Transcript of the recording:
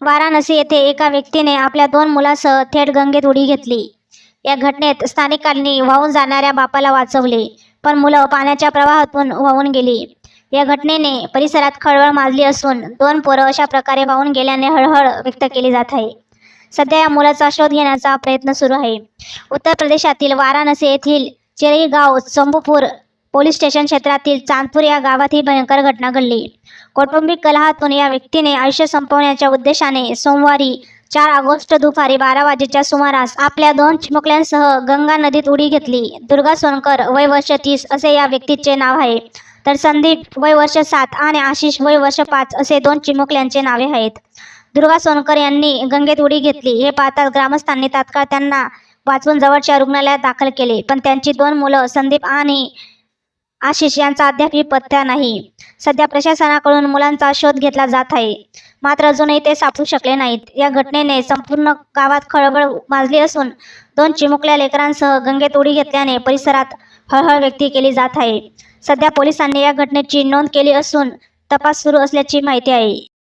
वाराणसी येथे एका व्यक्तीने आपल्या दोन मुलासह थेट गंगेत उडी घेतली. या घटनेत स्थानिकांनी वाहून जाणाऱ्या बापाला वाचवले पण मुलं पाण्याच्या प्रवाहातून वाहून गेली. या घटनेने परिसरात खळबळ माजली असून दोन पोरं अशा प्रकारे वाहून गेल्याने हळहळ व्यक्त केली जात आहे. सध्या या मुलाचा शोध घेण्याचा प्रयत्न सुरू आहे. उत्तर प्रदेशातील वाराणसी येथील चिरई गाव चंबूपूर पोलीस स्टेशन क्षेत्रातील चांदपूर या गावात ही भयंकर घटना घडली. कौटुंबिक कलहातून या व्यक्तीने आयुष्य संपवण्याच्या उद्देशाने सोमवारी चार ऑगस्ट दुपारी बारा वाजेच्या सुमारास आपल्या दोन चिमुकल्यांसह गंगा नदीत उडी घेतली. दुर्गा सोनकर वय वर्ष तीस असे या व्यक्तीचे नाव आहे. तर संदीप वय वर्ष सात आणि आशिष वय वर्ष पाच असे दोन चिमुकल्यांचे नावे आहेत. दुर्गा सोनकर यांनी गंगेत उडी घेतली. हे पाहताच ग्रामस्थांनी तात्काळ त्यांना वाचवून जवळच्या रुग्णालयात दाखल केले. पण त्यांची दोन मुलं संदीप आणि आशिष यांचा अद्यापही पत्ता नाही. सध्या प्रशासनाकडून मुलांचा शोध घेतला जात आहे. मात्र अजूनही ते सापडू शकले नाहीत. या घटनेने संपूर्ण गावात खळबळ माजली असून दोन चिमुकल्या लेकरांसह गंगेत उडी घेतल्याने परिसरात हळहळ व्यक्त केली जात आहे. सध्या पोलिसांनी या घटनेची नोंद केली असून तपास सुरू असल्याची माहिती आहे.